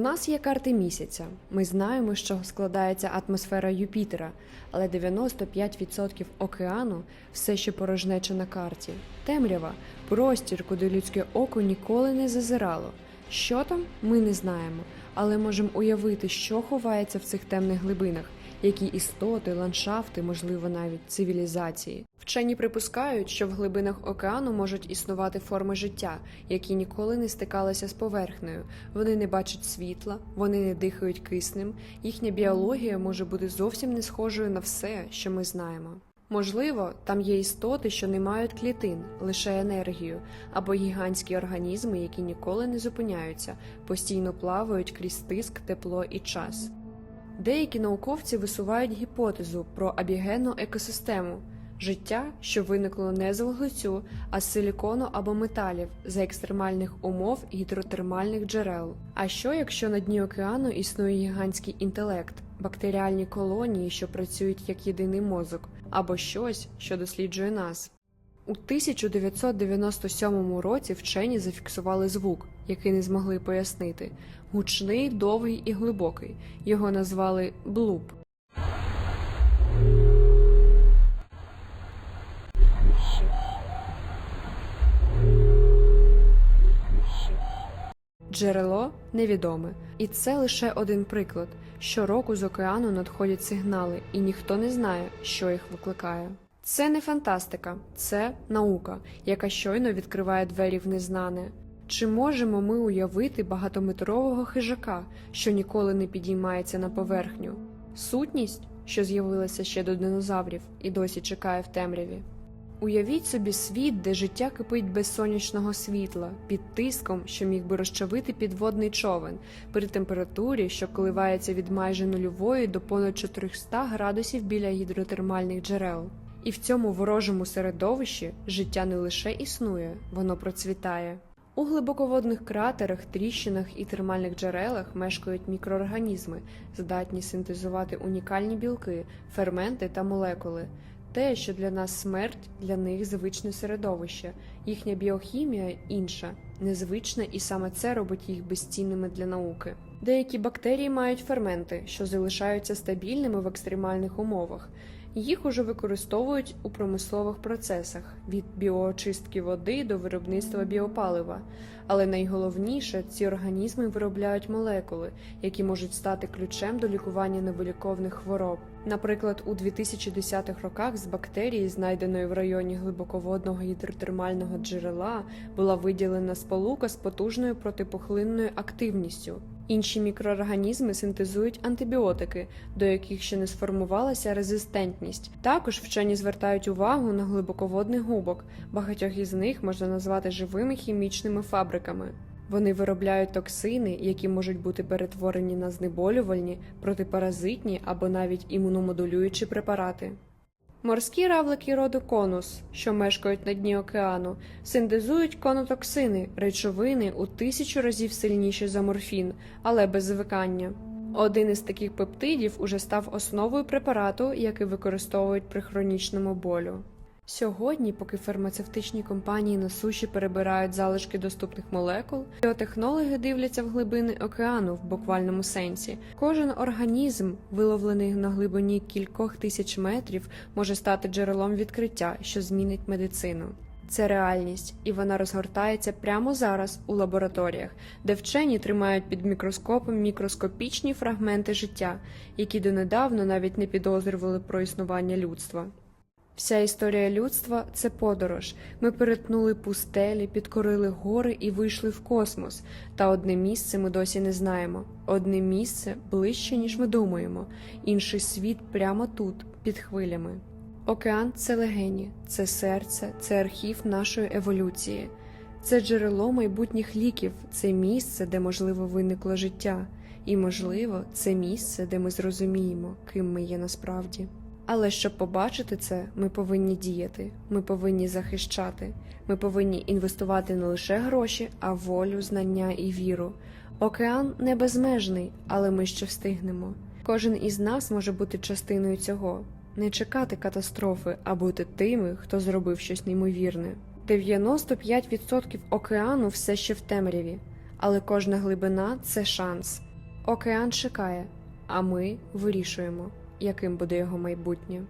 нас є карти місяця. Ми знаємо, що складається атмосфера Юпітера, але 95% океану все ще порожнече на карті. Темрява простір, куди людське око ніколи не зазирало. Що там, ми не знаємо, але можемо уявити, що ховається в цих темних глибинах, які істоти, ландшафти, можливо, навіть цивілізації. Вчені припускають, що в глибинах океану можуть існувати форми життя, які ніколи не стикалися з поверхнею. Вони не бачать світла, вони не дихають киснем. Їхня біологія може бути зовсім не схожою на все, що ми знаємо. Можливо, там є істоти, що не мають клітин, лише енергію, або гігантські організми, які ніколи не зупиняються, постійно плавають крізь тиск, тепло і час. Деякі науковці висувають гіпотезу про абігенну екосистему життя, що виникло не з вуглецю, а з силікону або металів за екстремальних умов гідротермальних джерел. А що, якщо на дні океану існує гігантський інтелект, бактеріальні колонії, що працюють як єдиний мозок, або щось, що досліджує нас? У 1997 році вчені зафіксували звук, який не змогли пояснити. Гучний, довгий і глибокий. Його назвали блуп. Джерело невідоме, і це лише один приклад. Щороку з океану надходять сигнали, і ніхто не знає, що їх викликає. Це не фантастика, це наука, яка щойно відкриває двері в незнане. Чи можемо ми уявити багатометрового хижака, що ніколи не підіймається на поверхню? Сутність, що з'явилася ще до динозаврів і досі чекає в темряві. Уявіть собі світ, де життя кипить без сонячного світла, під тиском, що міг би розчавити підводний човен, при температурі, що коливається від майже нульової до понад 400 градусів біля гідротермальних джерел. І в цьому ворожому середовищі життя не лише існує, воно процвітає. У глибоководних кратерах, тріщинах і термальних джерелах мешкають мікроорганізми, здатні синтезувати унікальні білки, ферменти та молекули. Те, що для нас смерть, для них звичне середовище, їхня біохімія інша, незвична, і саме це робить їх безцінними для науки. Деякі бактерії мають ферменти, що залишаються стабільними в екстремальних умовах. Їх уже використовують у промислових процесах від біоочистки води до виробництва біопалива. Але найголовніше, ці організми виробляють молекули, які можуть стати ключем до лікування невиліковних хвороб. Наприклад, у 2010-х роках з бактерії, знайденої в районі глибоководного гідротермального джерела, була виділена сполука з потужною протипухлинною активністю. Інші мікроорганізми синтезують антибіотики, до яких ще не сформувалася резистентність. Також вчені звертають увагу на глибоководний губок. Багатьох із них можна назвати живими хімічними фабриками. Вони виробляють токсини, які можуть бути перетворені на знеболювальні, протипаразитні або навіть імуномодулюючі препарати. Морські равлики роду конус, що мешкають на дні океану, синтезують конотоксини, речовини у тисячу разів сильніші за морфін, але без звикання. Один із таких пептидів уже став основою препарату, який використовують при хронічному болю. Сьогодні, поки фармацевтичні компанії на суші перебирають залишки доступних молекул, біотехнологи дивляться в глибини океану в буквальному сенсі. Кожен організм, виловлений на глибині кількох тисяч метрів, може стати джерелом відкриття, що змінить медицину. Це реальність, і вона розгортається прямо зараз у лабораторіях, де вчені тримають під мікроскопом мікроскопічні фрагменти життя, які донедавна навіть не підозрювали про існування людства. Вся історія людства це подорож. Ми перетнули пустелі, підкорили гори і вийшли в космос. Та одне місце ми досі не знаємо. Одне місце ближче, ніж ми думаємо, інший світ прямо тут, під хвилями. Океан це легені, це серце, це архів нашої еволюції, це джерело майбутніх ліків, це місце, де можливо виникло життя, і, можливо, це місце, де ми зрозуміємо, ким ми є насправді. Але щоб побачити це, ми повинні діяти, ми повинні захищати, ми повинні інвестувати не лише гроші, а волю, знання і віру. Океан не безмежний, але ми ще встигнемо. Кожен із нас може бути частиною цього, не чекати катастрофи, а бути тими, хто зробив щось неймовірне. 95% океану все ще в темряві, але кожна глибина це шанс. Океан чекає, а ми вирішуємо, яким буде його майбутнє.